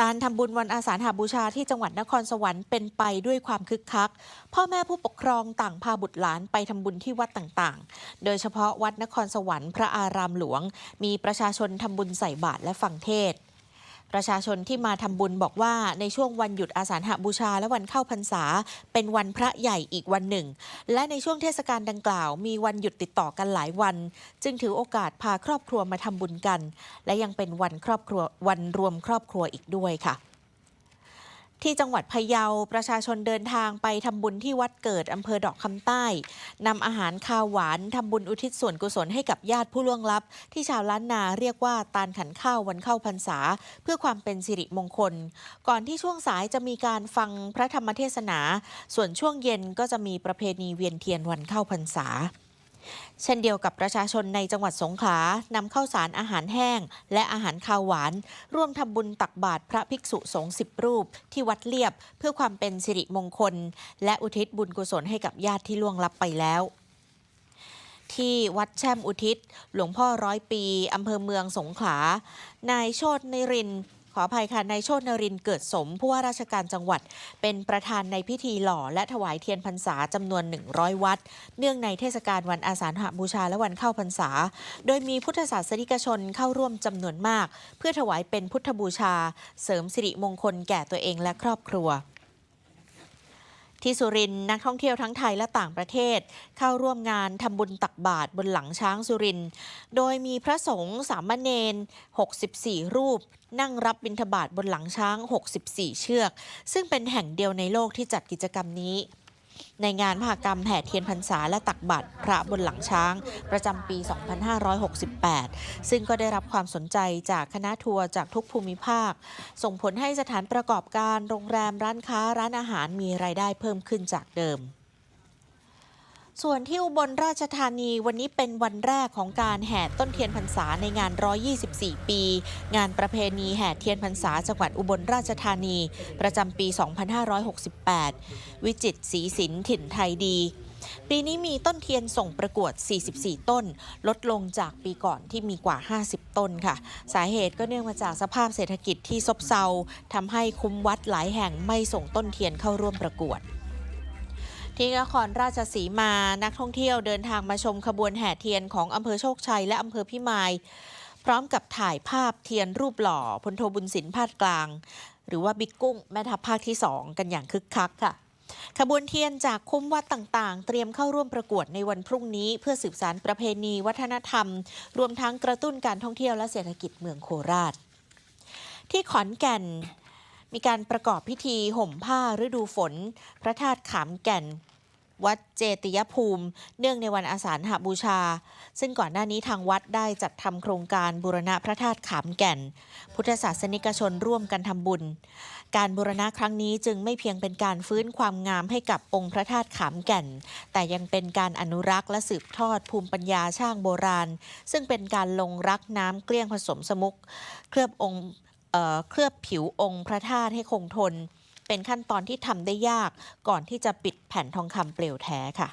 การทำบุญวันอาสาฬหบูชาที่จังหวัดนครสวรรค์เป็นไปด้วยความคึกคัก พ่อแม่ผู้ปกครองต่างพาบุตรหลานไปทำบุญที่วัดต่างๆ โดยเฉพาะวัดนครสวรรค์พระอารามหลวง มีประชาชนทำบุญใส่บาตรและฟังเทศ ประชาชนที่มาทำบุญบอกว่าในช่วงวันหยุดอาสาฬหบูชาและวันเข้าพรรษา เป็นวันพระใหญ่อีกวันหนึ่ง และในช่วงเทศกาลดังกล่าวมีวันหยุดติดต่อกันหลายวัน จึงถือโอกาสพาครอบครัวมาทำบุญกัน และยังเป็นวันครอบครัววันรวมครอบครัวอีกด้วยค่ะ ที่จังหวัดพะเยาประชาชนเดินทางไปทำบุญที่วัดเกิดอำเภอดอกคำใต้นำอาหารคาวหวานทำบุญอุทิศส่วนกุศลให้กับญาติผู้ล่วงลับ ที่ชาวล้านนาเรียกว่าตาลขันข้าววันเข้าพรรษา เพื่อความเป็นสิริมงคล ก่อนที่ช่วงสายจะมีการฟังพระธรรมเทศนา ส่วนช่วงเย็นก็จะมีประเพณีเวียนเทียนวันเข้าพรรษา เช่นเดียวกับประชาชนในจังหวัดสงขลานำข้าวสารอาหารแห้ง และอาหารคาวหวาน ร่วมทำบุญตักบาตรพระภิกษุสงฆ์สิบรูป ที่วัดเลียบเพื่อความเป็นสิริมงคล และอุทิศบุญกุศลให้กับญาติที่ล่วงลับไปแล้วที่วัดแช่มอุทิศ หลวงพ่อร้อยปี อำเภอเมืองสงขลา นายโชตนรินทร์ ขออภัยค่ะนายโชตนรินเกิดสมผู้ว่าราชการจังหวัด เป็นประธานในพิธีหล่อ และถวายเทียนพรรษาจำนวน 100 วัด เนื่องในเทศกาลวันอาสาฬหบูชาและวันเข้าพรรษา โดยมีพุทธศาสนิกชนเข้าร่วมจำนวนมาก เพื่อถวายเป็นพุทธบูชา เสริมสิริมงคลแก่ตัวเองและครอบครัว ที่สุรินนักท่องเที่ยวทั้งไทยและต่างประเทศ เข้าร่วมงานทำบุญตักบาตรบนหลังช้างสุรินโดยมีพระสงฆ์สามเณร 64 รูป นั่งรับบิณฑบาตบนหลังช้าง 64 เชือก ซึ่งเป็นแห่งเดียวในโลกที่จัดกิจกรรมนี้ ในงานมหกรรมแห่เทียนพรรษาและตักบัตรพระบนหลังช้าง ประจำปี 2568 ซึ่งก็ได้รับความสนใจจากคณะทัวร์จากทุกภูมิภาค ส่งผลให้สถานประกอบการโรงแรมร้านค้าร้านอาหารมีรายได้เพิ่มขึ้นจากเดิม ส่วนที่อุบลราชธานีวันนี้เป็นวันแรกของการแห่ต้นเทียนพรรษาในงาน 124 ปี งานประเพณีแห่เทียนพรรษาจังหวัดอุบลราชธานี ประจำปี 2568 วิจิตศรีสินถิ่นไทยดี ปีนี้มีต้นเทียนส่งประกวด 44 ต้น ลดลงจากปีก่อนที่มีกว่า 50 ต้นค่ะ สาเหตุก็เนื่องมาจากสภาพเศรษฐกิจที่ซบเซาทำให้คุ้มวัดหลายแห่งไม่ส่งต้นเทียนเข้าร่วมประกวด ที่นครราชสีมานักท่องเที่ยวเดินทางมาชมขบวนแห่เทียนของอำเภอโชคชัยและอำเภอพิมาย พร้อมกับถ่ายภาพเทียนรูปหล่อพลโทบุญสินพาดกลาง หรือว่าบิ๊กกุ้งแม่ทัพภาคที่2กันอย่างคึกคักค่ะ ขบวนเทียนจากคุ้มวัดต่างๆ เตรียมเข้าร่วมประกวดในวันพรุ่งนี้ เพื่อสืบสานประเพณีวัฒนธรรม รวมทั้งกระตุ้นการท่องเที่ยวและเศรษฐกิจเมืองโคราช ที่ขอนแก่นมีการประกอบพิธีห่มผ้าฤดูฝน พระธาตุขามแก่น วัดเจติยภูมิ เนื่องในวันอาสาฬหบูชา ซึ่งก่อนหน้านี้ทางวัดได้จัดทำโครงการบูรณะพระธาตุขามแก่น พุทธศาสนิกชนร่วมกันทำบุญ การบูรณะครั้งนี้จึงไม่เพียงเป็นการฟื้นความงามให้กับองค์พระธาตุขามแก่น แต่ยังเป็นการอนุรักษ์และสืบทอดภูมิปัญญาช่างโบราณ ซึ่งเป็นการลงรักน้ำเกลี้ยงผสมสมุก เคลือบองค์เอ่อเคลือบผิวองค์พระธาตุให้คงทน เป็นขั้นตอนที่ทำได้ยาก ก่อนที่จะปิดแผ่นทองคำเปลวแท้ค่ะ